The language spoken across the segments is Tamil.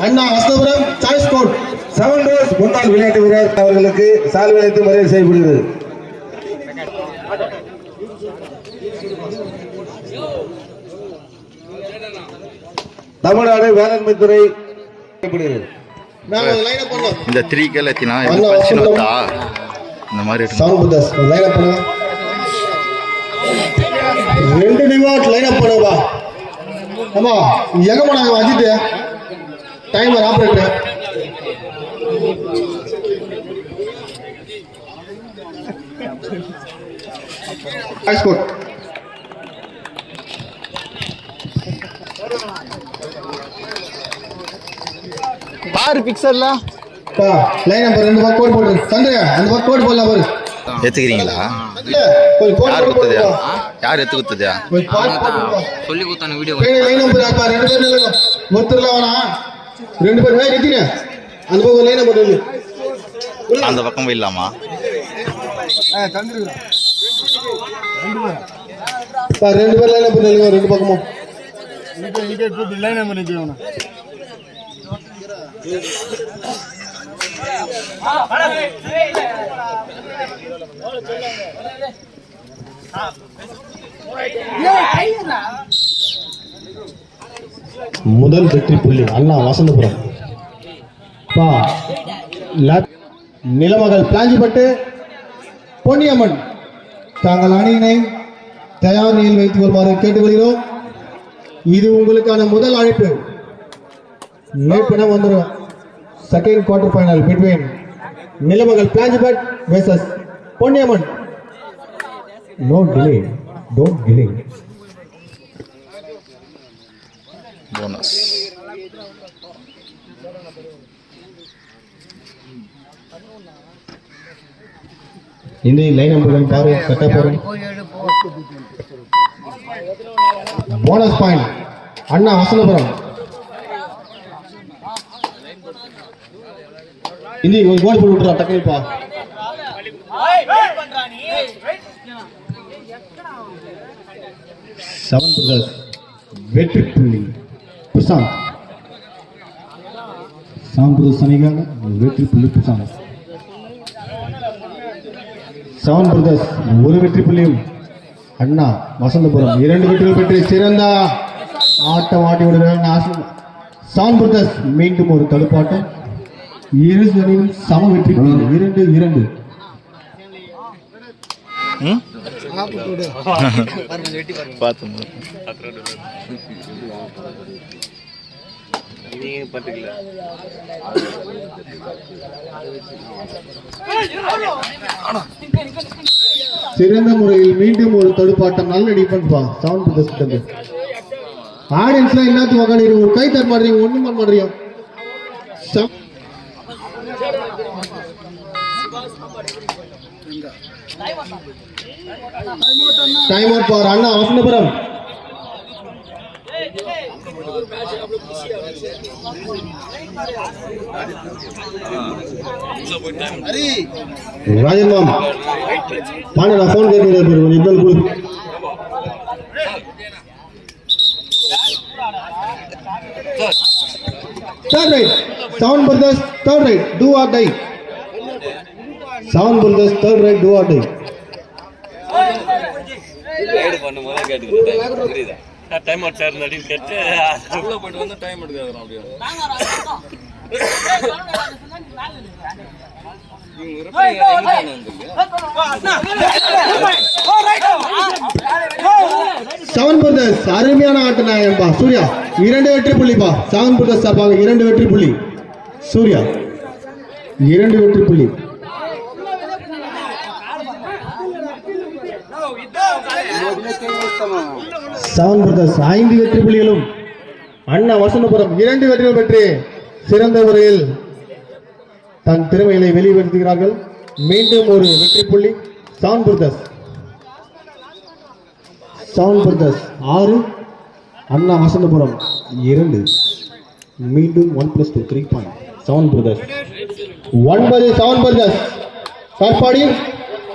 Anna Vasanthapuram choice code seven rose முன்னாள் விளையாட்டு வீரர் அவர்களுக்கு சால்வை அளித்து மரியாதை செய்யப்படுகிறது. தமிழ்நாடு வேளாண்மை துறை செய்யப்படுகிறது. நாம லைன் அப் பண்ணோம் இந்த த்ரீ கேல எத்தினா அண்ணா, பல்சின் வசந்தம். வந்தா இந்த மாதிரி ரெண்டு டிவாட் லைன் அப் பண்ணுவா ஆமா எங்க போனாங்க அஜித்? டைமர் ஆபரேட்டர் கோட் பாரு பிக்சர்ல லைன் நம்பர் ரெண்டு பக்கம் கோட் போட்டு சந்திரா அந்த பக்கம் கோட் போடலாம் பாரு. ஏத்துக்கிறீங்களா? யார் குத்துதா. யார் எத்து குத்துதா. சொல்லி கொடுத்தான வீடியோ லைன் நம்பர் ரெண்டு பேர் ஒருத்தர்ல வேணாம். ரெண்டு பேர் ஏய் நிக்கிறேன் அந்த பக்கம் லைன் நில்லு. அந்த பக்கம் போயிடலாமா? பா ரெண்டு பேர் லைன் நில்லுங்க ரெண்டு பக்கமும். முதல் வெற்றி புள்ளி அண்ணா வசந்தபுரம். பா நிலமகள் பிளாஞ்சிப்பட்டு பொன்னியம்மன். தாங்கள் அணியினை தயார் நிலையில் வைத்து வருமாறு கேட்டுக்கொள்கிறோம். இது உங்களுக்கான முதல் அழைப்பு. மேற்பினம் வந்துடும் second quarter final between Nilamagal பிளாஞ்சிபட் versus Ponniyamman. No delay don't delay bonus இந்த லைன் நம்பர்கள் பாரு கட்ட பாரு போனஸ் பாயிண்ட் அண்ணா வசனபுரம். இந்த ஒரு கோல் போட்டு விட்டுறா டக்குனுப்பா செவன் பிரதர்ஸ் வெற்றி புள்ளி. பிரசாந்த். அணிக்காக வெற்றி புள்ளி பிரசாந்த். செவன் பிரதர்ஸ் ஒரு வெற்றி புள்ளியும் அண்ணா வசந்தபுரம். இரண்டு வெற்றிகள் பெற்று சிறந்த ஆட்டம் ஆட்டி விடுகிறார் செவன் பிரதர்ஸ் மீண்டும் ஒரு தடுப்பாட்டம். இரு சம வெற்றி புள்ளி. இரண்டு இரண்டு. ம் பார்த்து சிறந்த முறையில் மீண்டும் ஒரு தடுப்பாட்டம் நல்ல டிஃபன்ஸ்பா சவுண்ட் பிரதேசத்துக்கு ஆடியன்ஸ்லாம் எல்லாத்துக்கும் உக்காந்து ஒரு கை தர மாட்டீங்க ஒண்ணும் பண்ண மாட்டீங்க டைம் அவுட் பார் அண்ணா. வசந்தபுரம் ராஜன் மாம் பாண்ட நான் ஃபோன் கேட்டு கொஞ்சம் இவ்வளவு கொடு Third right. Seven brothers, third right. Do or die. Seven brothers, third right. Do or die. Time out sir அப்படின்னு கேட்டு உள்ள போயிட்டு வந்து டைம் எடுக்காதுறான் அப்படியே செவன் பிரதர்ஸ் அருமையான ஆட்ட நாயகன்பா சூர்யா இரண்டு வெற்றி புள்ளிப்பா செவன் பிரதர்ஸ் சார்பாக இரண்டு வெற்றி புள்ளி சூர்யா இரண்டு வெற்றி புள்ளி செவன் பிரதர்ஸ் ஐந்து வெற்றி புள்ளிகளும் அண்ணா வசந்தபுரம் இரண்டு வெற்றிகள் பெற்று சிறந்த முறையில் தன் திறமைகளை வெளிப்படுத்துகிறார்கள். மீண்டும் ஒரு வெற்றி புள்ளி. செவன் பிரதர்ஸ் செவன் பிரதர்ஸ் ஆறு அண்ணா வசந்தபுரம் இரண்டு. மீண்டும் one plus two three point seven brothers ஒன்பது செவன் பிரதர்ஸ் காட்பாடி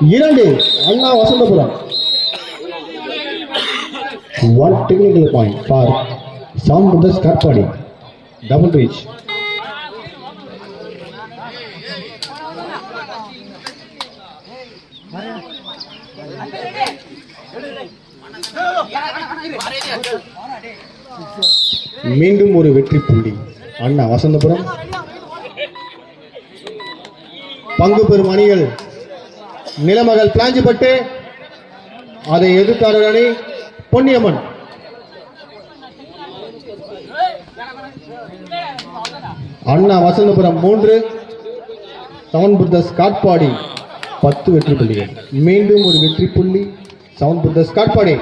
இரண்டு Anna Vasanthapuram. One technical point for seven brothers Katpadi double reach மீண்டும் ஒரு வெற்றி புள்ளி. அண்ணா வசந்தபுரம். பங்கு பெறும் அணிகள் நிலமகள் பிளாஞ்சிப்பட்டு அதை எதிர்த்தாளர் அணி பொன்னியம்மன். அண்ணா வசந்தபுரம் மூன்று சவன் பிரதர்ஸ் காட்பாடி பத்து வெற்றி புள்ளிகள். மீண்டும் ஒரு வெற்றி புள்ளி seven brothers Katpadi.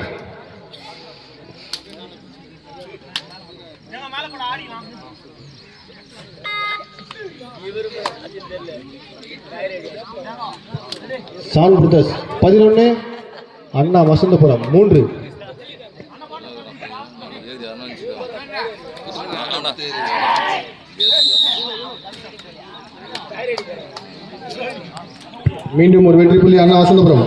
Seven brothers பதினொன்று அண்ணா வசந்தபுரம் மூன்று. மீண்டும் ஒரு வெற்றி புள்ளி அண்ணா வசந்தபுரம்.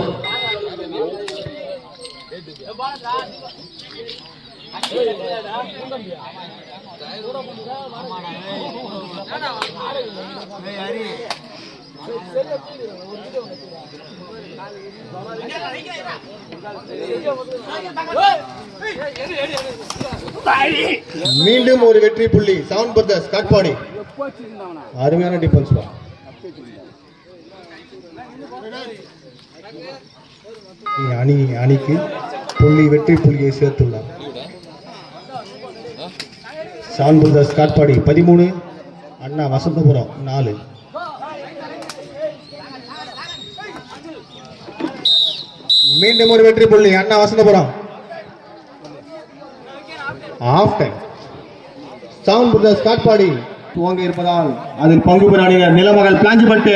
மீண்டும் ஒரு வெற்றி புள்ளி. செவன் பிரதர்ஸ் காட்பாடி அருமையான டிஃபென்ஸ் பா அணி அணிக்கு புள்ளி வெற்றி புள்ளியை சேர்த்துள்ளார். சவுண்ட் பிரதர்ஸ் காட்பாடி பதிமூணு அண்ணா வசந்தபுரம் நாலு. மீண்டும் ஒரு வெற்றி புள்ளி. அண்ணா வசந்தபுரம். ஆஃப் சவுண்ட் புத்த காட்பாடி. துவங்க இருப்பதால் அதில் பங்கு பெற அணியினர் நிலமகள் பிளாஞ்சிப்பட்டு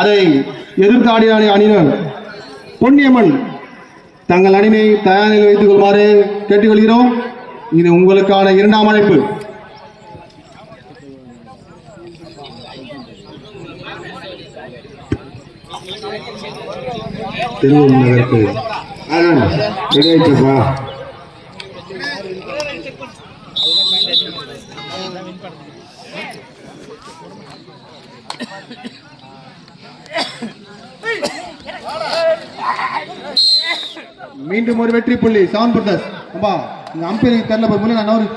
அதை எதிர்த்து ஆடிய அணியினர் பொன்னியம்மன் தங்கள் அணினை தயாரில் வைத்துக் கொள்மாறு கேட்டுக்கொள்கிறோம். இது உங்களுக்கான இரண்டாம் அழைப்பு. திருவள்ளூர் நகருக்கு. கிடையாச்சுப்பா மீண்டும் ஒரு வெற்றி புள்ளி. செவன் பிரதர்ஸ் அப்பா இந்த அம்பேருக்கு தெரியல போய் முன்னாடி நான் ஒரு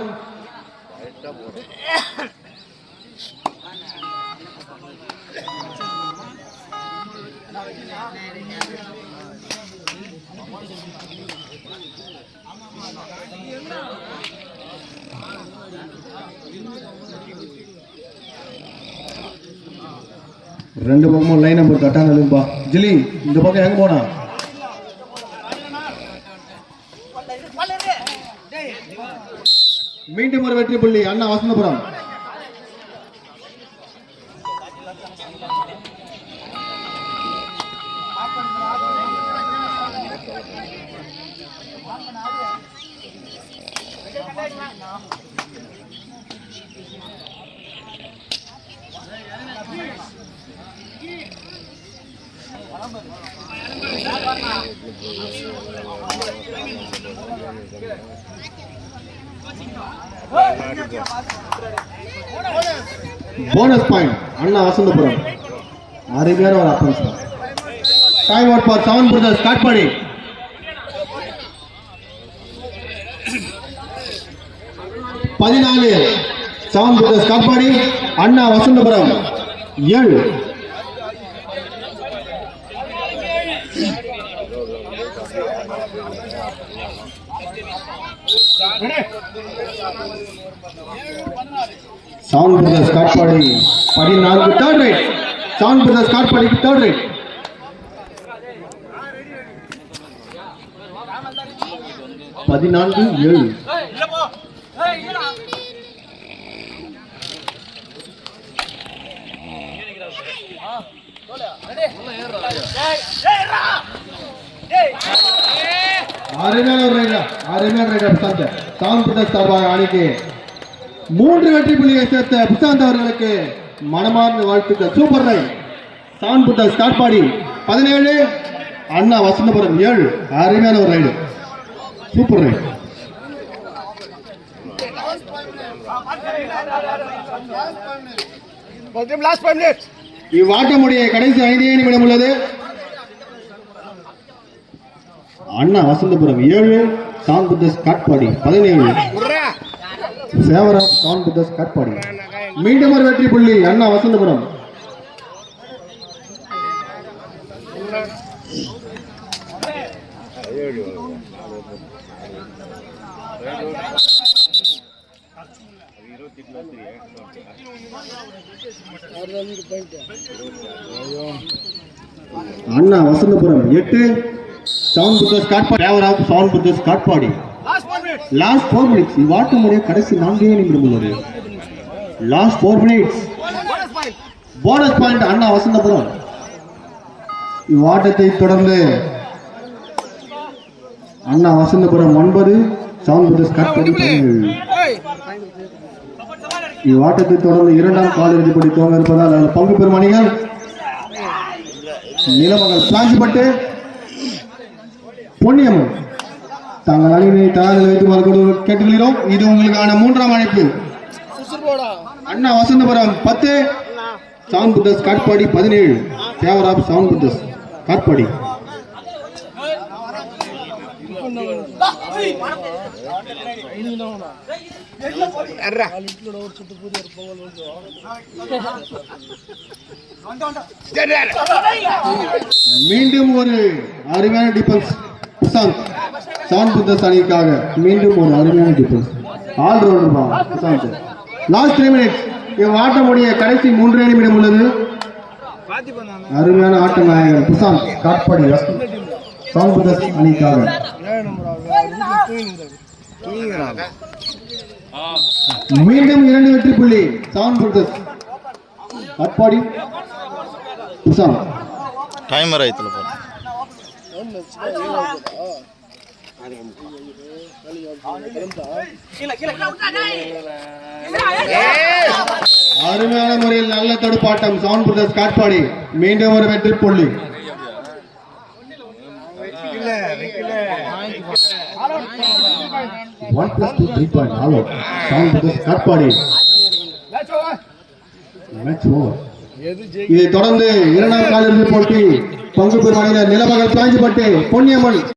ரெண்டு பக்கமும் லைன் நம்பர் கட்டான இல்லைப்பா ஜிலி இந்த பக்கம் எங்க போனா? மீண்டும் ஒரு வெற்றி புள்ளி Anna Vasanthapuram. Bonus point Anna Vasanthapuram. அருமையான ஒரு offence time out for seven brothers Katpadi பதினாலு. Seven brothers Katpadi Anna Vasanthapuram. ஏழு. சவுண்ட் பிரதர்ஸ் காட்பாடி பதினான்கு தேர்ட் ரைட் சவுண்ட் பிரதர்ஸ் காட்பாடிக்கு தேர்ட் ரைட் பதினான்கு ஏழு. அருமையான ஒரு ரைடா அருமையான ரைடா பிரசாந்த் சவுண்ட் பிரதர்ஸ் சார்பாக அணிக்கு மூன்று வெற்றி புள்ளியை சேர்த்த பிரசாந்த் அவர்களுக்கு மனமார்ந்த வாழ்த்துக்கள். Super raid seven brothers Katpadi பதினேழு அண்ணா வசந்தபுரம் ஏழு. அருமையான ஒரு ரைடு சூப்பர் ரைடு இவ்வாட்டமுடைய கடைசி ஐந்தே நிமிடம் உள்ளது. அண்ணா வசந்தபுரம் ஏழு சான் புத்தஸ் காட்பாடி பதினேழு. சேவர சான் புத்தஸ் காட்பாடி. மீண்டும் ஒரு வெற்றி புள்ளி அண்ணா வசந்தபுரம். அண்ணா வசந்தபுரம். எட்டு seven brothers Katpadi. Devara seven brothers Katpadi last four minutes இவ்வாட்டமுடைய கடைசி நான்கே நிமிடம் உள்ளது. Last four minutes bonus point Anna Vasanthapuram. இவ்வாட்டத்தை தொடர்ந்து அண்ணா வசந்தபுரம் ஒன்பது சவுன் புத்தஸ் காட்பாடி பதினேழு. இவ்வாட்டத்தை தொடர்ந்து இரண்டாம் காலிறுதி படி துவங்க இருப்பதால் அதில் பங்கு பெறும் அணிகள் நிலமகள் பிளாஞ்சிப்பட்டு பொன்னியம்மன் தாங்கள் அணியினை தயாரில் வைத்து கேட்டுக்கொள்கிறோம். இது உங்களுக்கான மூன்றாம் அழைப்பு. அண்ணா வசந்தபுரம் பத்து சவுன் புத்தஸ் காட்பாடி பதினேழு. தேவராப் சவுன் புத்தஸ் காட்பாடி மீண்டும் ஒரு அருமையான டிஃபென்ஸ் பிரசாந்த் சவுன் புத்தஸ் அணிக்காக மீண்டும் ஒரு அருமையான டிஃபென்ஸ் ஆல் ரவுண்டர் பா பிரசாந்த் லாஸ்ட் த்ரீ மினிட்ஸ் ஆட்டமுடைய கடைசி மூன்றே நிமிடம் உள்ளது. அருமையான ஆட்ட நாயகன் பிரசாந்த் காட்பாடி சவுன் புத்தஸ் அணிக்காக மீண்டும் இரண்டு வெற்றி புள்ளி சவுன் காட்பாடி பிரசாந்த் டைமர் போகிறேன் அருமையான முறையில் நல்ல தடுப்பாட்டம் சவுண்ட் பிரதர்ஸ் காட்பாடி. மீண்டும் ஒரு வெற்றி புள்ளி. One plus two three point all out seven brothers Katpadi Match over. இதை தொடர்ந்து இரண்டாம் காலிறுதி போட்டி பங்கு பெறும் அணியினர் நிலமகள் காஞ்சிப்பட்டு பொன்னியம்மன்.